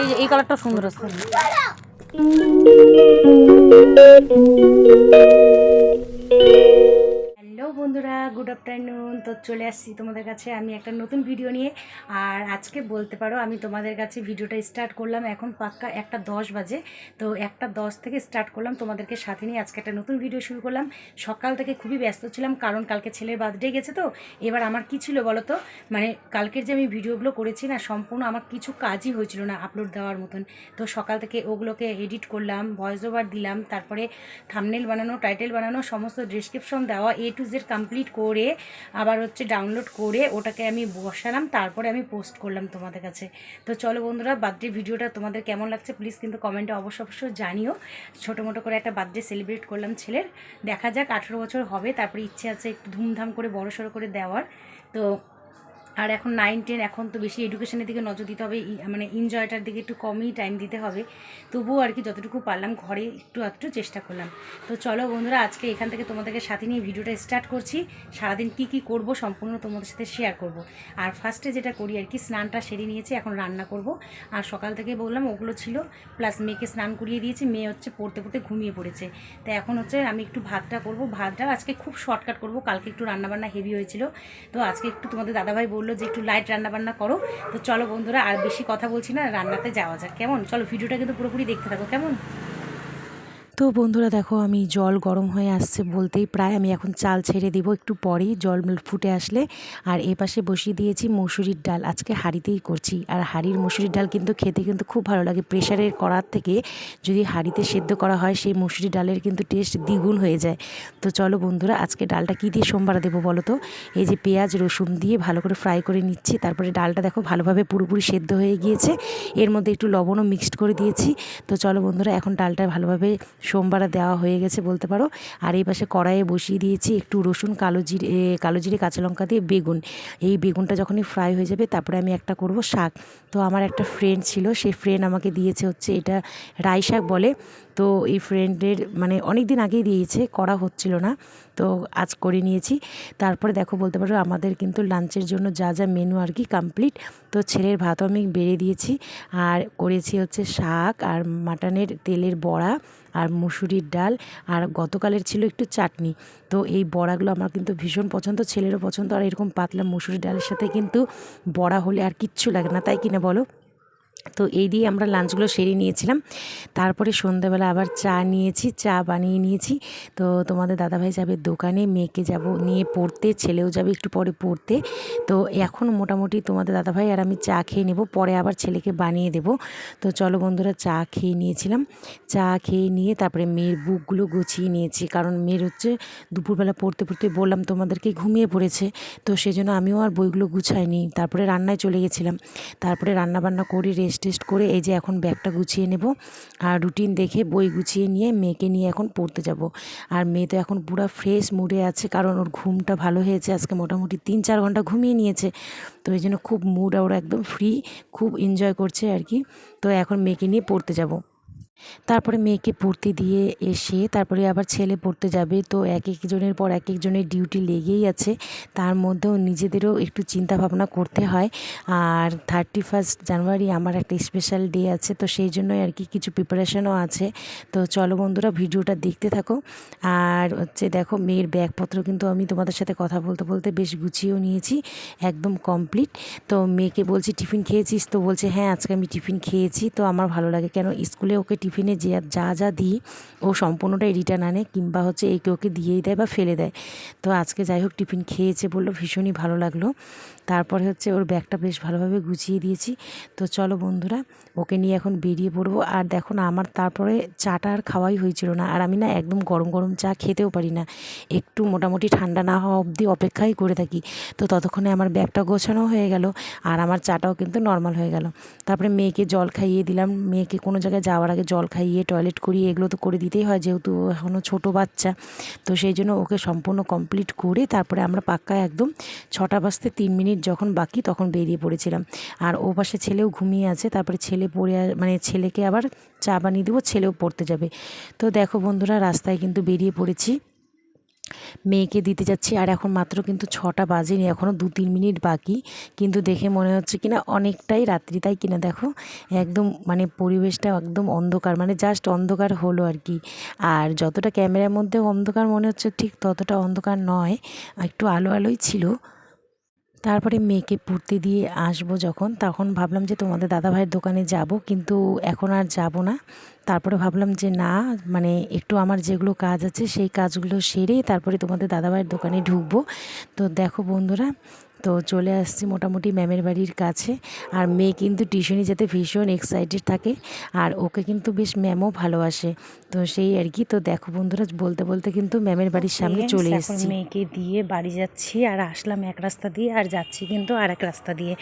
এই এই কালারটা সুন্দর আছে। হ্যালো বন্ধুরা গুড আফটারনুন তো চলে আসছি তোমাদের কাছে আমি একটা নতুন ভিডিও নিয়ে। আর আজকে বলতে পারো, আমি তোমাদের কাছে ভিডিওটা স্টার্ট করলাম এখন পাক্কা একটা দশ বাজে। তো একটা দশ থেকে স্টার্ট করলাম তোমাদেরকে সাথে নিয়ে। আজকে একটা নতুন ভিডিও শুরু করলাম। সকাল থেকে খুবই ব্যস্ত ছিলাম, কারণ কালকে ছেলের বার্থডে গেছে তো। এবার আমার কি ছিল বলো তো? মানে কালকের যে আমি ভিডিওগুলো করেছি না, সম্পূর্ণ আমার কিছু কাজই হয়েছিল না আপলোড দেওয়ার মতন। তো সকাল থেকে ওগুলোকে এডিট করলাম ভয়েস ওভার দিলাম, তারপরে থামনেল বানানো টাইটেল বানানো, সমস্ত ডিসক্রিপশন দেওয়া এ টু জেড কমপ্লিট করে আবার হচ্ছে ডাউনলোড করে ওটাকে আমি বসালাম, তারপরে আমি পোস্ট করলাম তোমাদের কাছে। তো চলো বন্ধুরা বার্থডে ভিডিওটা তোমাদের কেমন লাগছে প্লিজ কিন্তু কমেন্টে অবশ্য অবশ্যই জানিও। ছোটো মোটো করে একটা বার্থডে সেলিব্রেট করলাম ছেলের। দেখা যাক আঠেরো বছর হবে, তারপরে ইচ্ছে আছে একটু ধুমধাম করে বড় সড়ো করে দেওয়ার। তো আর এখন নাইন টেন এখন তো বেশি এডুকেশনের দিকে নজর দিতে হবে মানে এনজয়টার দিকে একটু কমই টাইম দিতে হবে। তবুও আর কি যতটুকু পারলাম, ঘরে একটু একটু চেষ্টা করলাম। তো চলো বন্ধুরা, আজকে এখান থেকে তোমাদেরকে সাথে নিয়ে ভিডিওটা স্টার্ট করছি। সারাদিন কি কি করব সম্পূর্ণ তোমাদের সাথে শেয়ার করব। আর ফার্স্টে যেটা করি আর কি, স্নানটা সেরে নিয়েছি, এখন রান্না করব। আর সকাল থেকে বললাম ওগুলো ছিল প্লাস মেয়েকে স্নান করিয়ে দিয়েছি, মেয়ে হচ্ছে পড়তে পড়তে ঘুমিয়ে পড়েছে। তো এখন হচ্ছে আমি একটু ভাতটা করব। ভাতটা আজকে খুব শর্টকাট করব, কালকে একটু রান্নাবান্না হেভি হয়েছিল। তো আজকে একটু তোমাদের দাদাভাই বলল যে একটু লাইট রান্নাবান্না করো। তো চলো বন্ধুরা, আর বেশি কথা বলছি না, রান্নাতে যাওয়া যাক। কেমন? চলো ভিডিওটা কিন্তু পুরোপুরি দেখতে থাকো, কেমন? তো বন্ধুরা দেখো, আমি জল গরম হয়ে আসছে বলতেই প্রায় আমি এখন চাল ছেড়ে দিব একটু পরেই, জল ফুটে আসলে। আর এ পাশে বসিয়ে দিয়েছি মসুরির ডাল। আজকে হাঁড়িতেই করছি। আর হাঁড়ির মসুরির ডাল কিন্তু খেতে কিন্তু খুব ভালো লাগে। প্রেশারের করার থেকে যদি হাঁড়িতে সেদ্ধ করা হয়, সেই মসুরি ডালের কিন্তু টেস্ট দ্বিগুণ হয়ে যায়। তো চলো বন্ধুরা, আজকে ডালটা কী দিয়ে সোমবার দেবো বলো তো? এই যে পেঁয়াজ, রসুন দিয়ে ভালো করে ফ্রাই করে নিচ্ছি। তারপরে ডালটা দেখো ভালোভাবে পুরোপুরি সেদ্ধ হয়ে গিয়েছে। এর মধ্যে একটু লবণও মিক্সড করে দিয়েছি। তো চলো বন্ধুরা, এখন ডালটা ভালোভাবে সোমবারে দেওয়া হয়ে গেছে বলতে পারো। আর এই পাশে কড়াইয়ে বসিয়ে দিয়েছি একটু রসুন, কালো জিরে কালো জিরে, কাঁচা লঙ্কা দিয়ে বেগুন। এই বেগুনটা যখনই ফ্রাই হয়ে যাবে তারপরে আমি একটা করব শাক। তো আমার একটা ফ্রেন্ড ছিল সেই ফ্রেন্ড আমাকে দিয়েছে হচ্ছে এটা রাই শাক বলে। তো এই ফ্রেন্ডের মানে অনেক দিন আগেই দিয়েছে, করা হচ্ছিল না। তো আজ করে নিয়েছি। তারপরে দেখো বলতে পারো আমাদের কিন্তু লাঞ্চের জন্য যা যা মেনু আর কি কমপ্লিট তো ছেলের ভাতও আমি বেড়ে দিয়েছি। আর করেছি হচ্ছে শাক আর মাটনের তেলের বড়া। আর মুসুরির ডাল আর গতকালের ছিল একটু চাটনি। তো এই বড়াগুলো আমার কিন্তু ভীষণ পছন্দ, ছেলেরও পছন্দ। আর এরকম পাতলা মুসুরির ডালের সাথে কিন্তু বড়া হলে আর কিচ্ছু লাগে না, তাই কিনা বলো? তো এই দিয়ে আমরা লাঞ্চগুলো সেরে নিয়েছিলাম। তারপরে সন্ধ্যাবেলা আবার চা নিয়েছি, চা বানিয়ে নিয়েছি। তো তোমাদের দাদাভাই যাবে দোকানে, মেয়েকে যাব নিয়ে পড়তে, ছেলেও যাবে একটু পরে পড়তে। তো এখন মোটামুটি তোমাদের দাদাভাই আর আমি চা খেয়ে নেব, পরে আবার ছেলেকে বানিয়ে দেব। তো চলো বন্ধুরা, চা খেয়ে নিয়েছিলাম। চা খেয়ে নিয়ে তারপরে মেয়ের বুকগুলো গুছিয়ে নিয়েছি, কারণ মেয়ের হচ্ছে দুপুরবেলা পড়তে পড়তে বললাম তোমাদেরকে ঘুমিয়ে পড়েছে। তো সেজন্য আমিও আর বইগুলো গুছাইনি। তারপরে রান্নায় চলে গেছিলাম। তারপরে রান্না বান্না করে রেস্ট টেস্ট করে এই যে এখন ব্যাগটা গুছিয়ে নেব। আর রুটিন দেখে বই গুছিয়ে নিয়ে মেয়েকে নিয়ে এখন পড়তে যাব। আর মেয়ে তো এখন পুরো ফ্রেশ মুডে আছে, কারণ ওর ঘুমটা ভালো হয়েছে। আজকে মোটামুটি তিন চার ঘণ্টা ঘুমিয়ে নিয়েছে। তো এই জন্য খুব মুড ওরা একদম ফ্রি খুব এনজয় করছে আর কি। তো এখন মেয়েকে নিয়ে পড়তে যাব। তারপরে মেয়েকে পড়তে দিয়ে এসে তারপরে আবার ছেলে পড়তে যাবে। তো এক একজনের পর এক একজনের ডিউটি লেগেই আছে। তার মধ্যেও নিজেদেরও একটু চিন্তা ভাবনা করতে হয়। আর থার্টি ফার্স্ট জানুয়ারি আমার একটা স্পেশাল ডে আছে, তো সেই জন্যই আর কি কিছু প্রিপারেশনও আছে। তো চলো বন্ধুরা, ভিডিওটা দেখতে থাকো। আর হচ্ছে দেখো, মেয়ের ব্যাগপত্র কিন্তু আমি তোমাদের সাথে কথা বলতে বলতে বেশ গুছিয়েও নিয়েছি, একদম কমপ্লিট তো মেয়েকে বলছি, টিফিন খেয়েছিস? তো বলছে হ্যাঁ আজকে আমি টিফিন খেয়েছি। তো আমার ভালো লাগে কেন? স্কুলে ওকে টিফিনে যে যা যা দিই, ও সম্পূর্ণটাই রিটার্ন আনে কিংবা হচ্ছে একে ওকে দিয়েই দেয় বা ফেলে দেয়। তো আজকে যাই হোক টিফিন খেয়েছে বলল, ভীষণই ভালো লাগল। তারপরে হচ্ছে ওর ব্যাগটা বেশ ভালোভাবে গুছিয়ে দিয়েছি। তো চলো বন্ধুরা, ওকে নিয়ে এখন বেরিয়ে পড়ব। আর দেখো না, আমার তারপরে চাটা আর খাওয়াই হয়েছিল না। আর আমি না একদম গরম গরম চা খেতেও পারি না। একটু মোটামুটি ঠান্ডা না হওয়া অবধি অপেক্ষাই করে থাকি। তো ততক্ষণে আমার ব্যাগটা গোছানো হয়ে গেল আর আমার চাটাও কিন্তু নর্মাল হয়ে গেল। তারপরে মেয়েকে জল খাইয়ে দিলাম। মেয়েকে কোনো জায়গায় যাওয়ার আগে জল খাইয়ে টয়লেট করিয়ে এগুলো তো করে দিতেই হয় যেহেতু এখনও ছোট বাচ্চা। তো সেই জন্য ওকে সম্পূর্ণ কমপ্লিট করে তারপরে আমরা পাক্কা একদম ছটা বাজতে তিন মিনিট যখন বাকি তখন বেরিয়ে পড়েছিলাম। আর ও পাশে ছেলেও ঘুমিয়ে আছে, তারপরে ছেলে পড়ে মানে ছেলেকে আবার চা বানিয়ে দেবো, ছেলেও পড়তে যাবে। তো দেখো বন্ধুরা, রাস্তায় কিন্তু বেরিয়ে পড়েছি। মেয়েকে দিতে যাচ্ছি আর এখন মাত্র কিন্তু ছটা বাজেনি এখনও দু তিন মিনিট বাকি। কিন্তু দেখে মনে হচ্ছে কিনা অনেকটাই রাত্রি, তাই কিনা দেখো? একদম মানে পরিবেশটা একদম অন্ধকার মানে জাস্ট অন্ধকার হলো আর কি। আর যতটা ক্যামেরার মধ্যে অন্ধকার মনে হচ্ছে, ঠিক ততটা অন্ধকার নয়, একটু আলো আলোই ছিল। তারপরে মেয়েকে পড়তে দিয়ে আসব যখন, তখন ভাবলাম যে তোমাদের দাদাভাইয়ের দোকানে যাব, কিন্তু এখন আর যাব না। তারপরে ভাবলাম যে না মানে একটু আমার যেগুলো কাজ আছে সেই কাজগুলো সেরে তারপরে তোমাদের দাদাভাইয়ের দোকানে ঢুকবো। তো দেখো বন্ধুরা তো চলে আসছি মোটামুটি ম্যামের বাড়ির কাছে। আর মেয়ে কিন্তু টিউশনি যেতে ভীষণ এক্সাইটেড থাকে। আর ওকে কিন্তু বেশ ম্যামও ভালোবাসে। তো সেই আর কি। তো দেখো বন্ধুরা বলতে বলতে কিন্তু ম্যামের বাড়ির সামনে চলে এসেছি। মেয়েকে দিয়ে বাড়ি যাচ্ছি। আর আসলাম এক রাস্তা দিয়ে আর যাচ্ছি কিন্তু আর এক রাস্তা দিয়ে।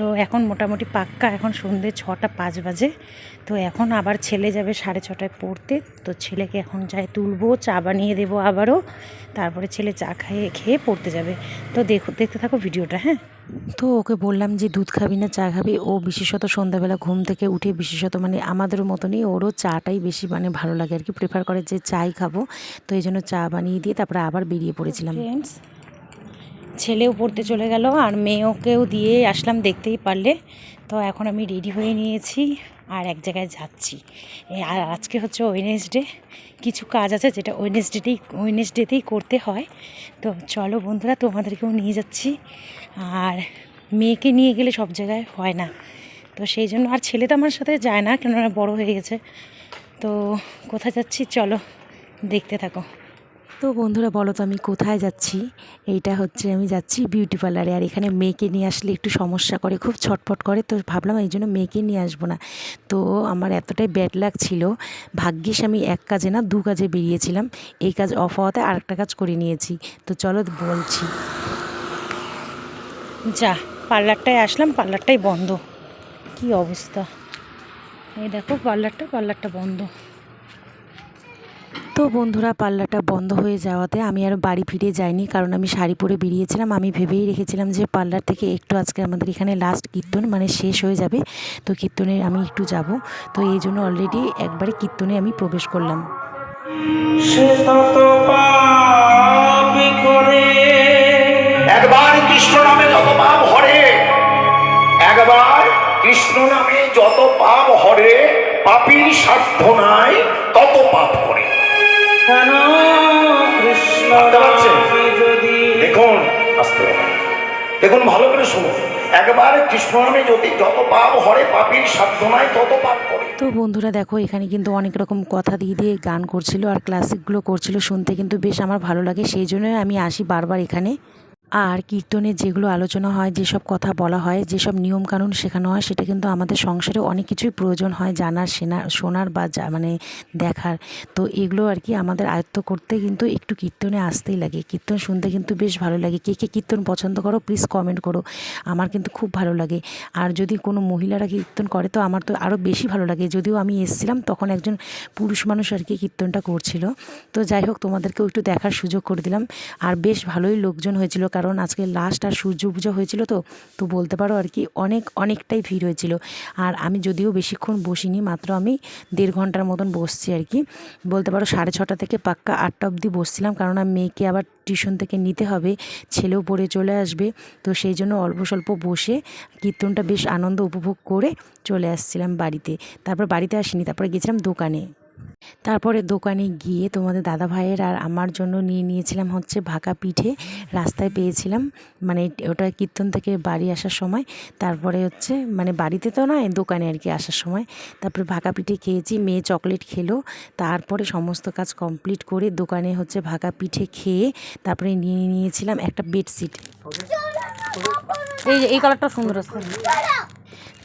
তো এখন মোটামুটি পাক্কা এখন সন্ধ্যে ছটা পাঁচ বাজে। তো এখন আবার ছেলে যাবে সাড়ে ছটায় পড়তে। তো ছেলেকে এখন যাই তুলবো চা বানিয়ে দেবো আবারও। তারপরে ছেলে চা খাইয়ে খেয়ে পড়তে যাবে। তো দেখো দেখতে থাকো ভিডিওটা হ্যাঁ? তো ওকে বললাম যে দুধ খাবি না চা খাবি? ও বিশেষত সন্ধ্যাবেলা ঘুম থেকে উঠে বিশেষত মানে আমাদের মতনই ওরও চাটাই বেশি মানে ভালো লাগে আর কি। প্রেফার করে যে চাই খাব। তো এই জন্য চা বানিয়ে দিয়ে তারপরে আবার বেরিয়ে পড়েছিলাম। ছেলেও পড়তে চলে গেল আর মেয়েকেও দিয়ে আসলাম, দেখতেই পারলে। তো এখন আমি রেডি হয়ে নিয়েছি আর এক জায়গায় যাচ্ছি। আর আজকে হচ্ছে ওয়েনেসডে কিছু কাজ আছে যেটা ওয়েনেসডেতেই ওয়েনেসডেতেই করতে হয়। তো চলো বন্ধুরা, তোমাদেরকেও নিয়ে যাচ্ছি। আর মেয়েকে নিয়ে গেলে সব জায়গায় হয় না। তো সেই জন্য আর ছেলে তো আমার সাথে যায় না, কেননা বড় হয়ে গেছে। তো কোথায় যাচ্ছি? চলো দেখতে থাকো। তো বন্ধুরা, বলো তো আমি কোথায় যাচ্ছি? এইটা হচ্ছে আমি যাচ্ছি বিউটি পার্লারে আর এখানে মেয়েকে নিয়ে আসলে একটু সমস্যা করে, খুব ছটফট করে। তো ভাবলাম এই জন্য মেয়েকে নিয়ে আসব না। তো আমার এতটাই ব্যাড লাগ ছিল ভাগ্যিস আমি এক কাজে না, দু কাজে বেরিয়েছিলাম। এই কাজ অফ হওয়াতে আরেকটা কাজ করে নিয়েছি। তো চলো বলছি। যা পার্লারটায় আসলাম পার্লারটাই বন্ধ। কি অবস্থা? এই দেখো পার্লারটা পার্লারটা বন্ধ। তো বন্ধুরা পার্লারটা বন্ধ হয়ে যাওয়াতে আমি আর বাড়ি ফিরে যাইনি কারণ আমি শাড়ি পরে বেরিয়েছিলাম। আমি ভেবেই রেখেছিলাম যে পার্লার থেকে একটু আজকে আমাদের এখানে লাস্ট কীর্তন মানে শেষ হয়ে যাবে। তো কীর্তনে আমি একটু যাব। তো এই জন্য অলরেডি একবারে কীর্তনে আমি প্রবেশ করলাম। কৃষ্ণ নামে যত পাপ হরে কৃষ্ণ নামে যত পাপ হরে, পাপীর সাধ্য নাই, তত পাপ করে। দেখুন আসতে। দেখুন ভালো করে শুনুন। একবারে কৃষ্ণ নামে যদি যত পাপ হরে পাপির সাধ্য নাই তত পাপ করে। তো বন্ধুরা দেখো এখানে কিন্তু অনেক রকম কথা দিয়ে দিয়ে গান করছিল আর ক্লাসিকগুলো করছিল। শুনতে কিন্তু বেশ আমার ভালো লাগে সেই জন্যই আমি আসি বারবার এখানে। আর কীর্তনে যেগুলো আলোচনা হয়, যেসব কথা বলা হয়, যেসব নিয়মকানুন শেখানো হয়, সেটা কিন্তু আমাদের সংসারে অনেক কিছুই প্রয়োজন হয় জানার, সেনা, শোনার বা যা মানে দেখার। তো এগুলো আর কি আমাদের আয়ত্ত করতে কিন্তু একটু কীর্তনে আসতেই লাগে। কীর্তন শুনতে কিন্তু বেশ ভালো লাগে। কে কে কীর্তন পছন্দ করো প্লিজ কমেন্ট করো। আমার কিন্তু খুব ভালো লাগে। আর যদি কোনো মহিলারা কীর্তন করে, তো আমার তো আরও বেশি ভালো লাগে। যদিও আমি এসেছিলাম, তখন একজন পুরুষ মানুষ আর কি কীর্তনটা করছিল। তো যাই হোক, তোমাদেরকেও একটু দেখার সুযোগ করে দিলাম। আর বেশ ভালোই লোকজন হয়েছিল, কারণ আজকে লাস্ট আর সূর্য পুজো হয়েছিল তো তো বলতে পারো আর কি অনেক, অনেকটাই ভিড় হয়েছিল। আর আমি যদিও বেশিক্ষণ বসিনি, মাত্র আমি দেড় ঘণ্টার মতন বসছি আর কি। বলতে পারো সাড়ে ছটা থেকে পাক্কা আটটা অবধি বসছিলাম, কারণ আমি মেয়েকে আবার টিউশন থেকে নিতে হবে, ছেলেও পড়ে চলে আসবে, তো সেই জন্য অল্প স্বল্প বসে কীর্তনটা বেশ আনন্দ উপভোগ করে চলে আসছিলাম বাড়িতে। তারপর বাড়িতে আসিনি, তারপরে গেছিলাম দোকানে। তারপরে দোকানে গিয়ে তোমাদের দাদা ভাইয়ের আর আমার জন্য নিয়ে নিয়েছিলাম হচ্ছে ভাকা পিঠে। রাস্তায় পেয়েছিলাম। মানে ওটা কীর্তন থেকে বাড়ি আসার সময়। তারপরে হচ্ছে মানে বাড়িতে তো নয়, দোকানে আর কি আসার সময়। তারপরে ভাকা পিঠে খেয়েছি, মেয়ে চকলেট খেলো। তারপরে সমস্ত কাজ কমপ্লিট করে দোকানে হচ্ছে ভাকা পিঠে খেয়ে তারপরে নিয়ে নিয়েছিলাম একটা বেডশিট। এই এই কালারটা সুন্দর আছে।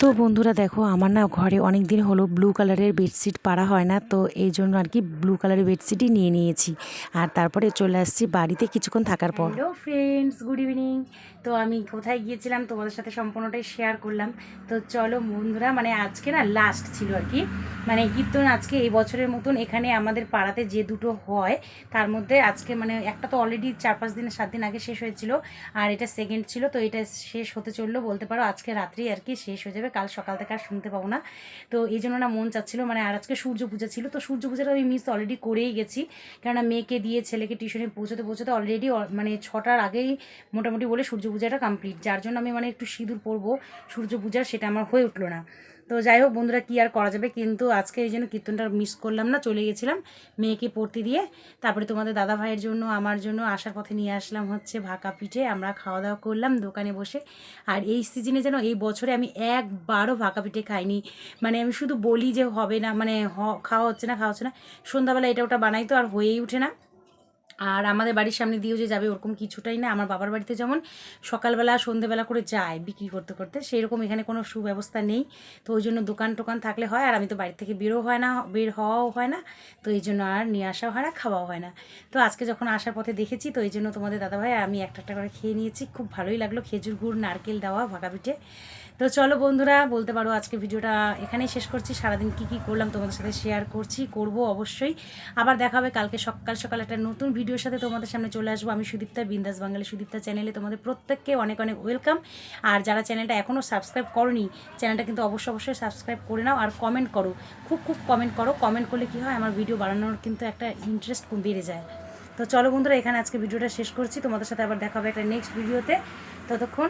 তো বন্ধুরা দেখো, আমার না ঘরে অনেক দিন হলো ব্লু কালারের বেডশিট পাড়া হয় না, তো এই জন্য আর কি ব্লু কালারের বেডশিটই নিয়ে নিয়েছি। আর তারপরে চলে আসছি বাড়িতে কিছুক্ষণ থাকার পর। হ্যালো ফ্রেন্ডস গুড ইভিনিং তো আমি কোথায় গিয়েছিলাম তোমাদের সাথে সম্পূর্ণটাই শেয়ার করলাম। তো চলো বন্ধুরা মানে আজকে না লাস্ট ছিল আর কি। মানে কীর্তন আজকে এই বছরের মতন এখানে আমাদের পাড়াতে যে দুটো হয়, তার মধ্যে আজকে মানে একটা তো অলরেডি চার পাঁচ দিন সাত দিন আগে শেষ হয়েছিল আর এটা সেকেন্ড ছিল, তো এটা শেষ হতে চলল। বলতে পারো আজকে রাত্রি আর কি শেষ হয়ে যাবে, কাল সকাল থেকে আর শুনতে পাবো না। তো এই জন্য না মন চাচ্ছিল মানে আর আজকে সূর্য পূজা ছিল, তো সূর্য পূজাটা আমি মিস অলরেডি করেই গেছি। কেননা মেয়েকে দিয়ে ছেলেকে টিউশনে পৌঁছতে পৌঁছতে অলরেডি মানে ছটার আগেই মোটামুটি বলে সূর্য পূজাটা কমপ্লিট যার জন্য আমি মানে একটু সিঁদুর পরবো, সূর্য পূজা সেটা আমার হয়ে উঠল না। তো যাই হোক বন্ধুরা, কী আর করা যাবে? কিন্তু আজকে এই জন্য কীর্তনটা মিস করলাম না, চলে গেছিলাম মেয়েকে পড়তে দিয়ে। তারপরে তোমাদের দাদা ভাইয়ের জন্য, আমার জন্য আসার পথে নিয়ে আসলাম হচ্ছে ভাকা পিঠে। আমরা খাওয়া দাওয়া করলাম দোকানে বসে। আর এই সিজনে যেন এই বছরে আমি একবারও ভাকা পিঠে খাইনি। মানে আমি শুধু বলি যে হবে না মানে খাওয়া হচ্ছে না, খাওয়া হচ্ছে না। সন্ধ্যাবেলা এটা ওটা বানাই তো আর হয়েই ওঠে না। আর আমাদের বাড়ির সামনে দিয়েও যে যাবে ওরকম কিছুটাই না। আমার বাবার বাড়িতে যেমন সকালবেলা, সন্ধেবেলা করে যায় বিক্রি করতে করতে সেই রকম এখানে কোনো সুব্যবস্থা নেই। তো ওই জন্য দোকান টোকান থাকলে হয়, আর আমি তো বাড়ি থেকে বেরো হয় না, বের হওয়াও হয় না। তো এই জন্য আর নিয়ে আসাও হয় না, খাওয়াও হয় না। তো আজকে যখন আসার পথে দেখেছি, তো এই জন্য তোমাদের দাদাভাই, আমি একটা একটা করে খেয়ে নিয়েছি। খুব ভালোই লাগল। খেজুর গুড়, নারকেল দেওয়া ভাকা পিঠে। তো চলো বন্ধুরা, বলতে পারো আজকে ভিডিওটা এখানেই শেষ করছি। সারাদিন কি কি করলাম তোমাদের সাথে শেয়ার করছি, করব অবশ্যই। আবার দেখা হবে কালকে সকাল সকাল একটা নতুন ভিডিওর সাথে তোমাদের সামনে চলে আসব। আমি সুদীপ্তা, বিন্দাস বাঙালি সুদীপ্তা চ্যানেলে তোমাদের প্রত্যেককে অনেক অনেক ওয়েলকাম আর যারা চ্যানেলটা এখনও সাবস্ক্রাইব করনি চ্যানেলটা কিন্তু অবশ্যই অবশ্যই সাবস্ক্রাইব করে নাও আর কমেন্ট করো। খুব খুব কমেন্ট করো। কমেন্ট করলে কি হয়, আমার ভিডিও বানানোর কিন্তু একটা ইন্টারেস্ট বেড়ে যায়। তো চলো বন্ধুরা, এখানে আজকে ভিডিওটা শেষ করছি। তোমাদের সাথে আবার দেখা হবে একটা নেক্সট ভিডিওতে ততক্ষণ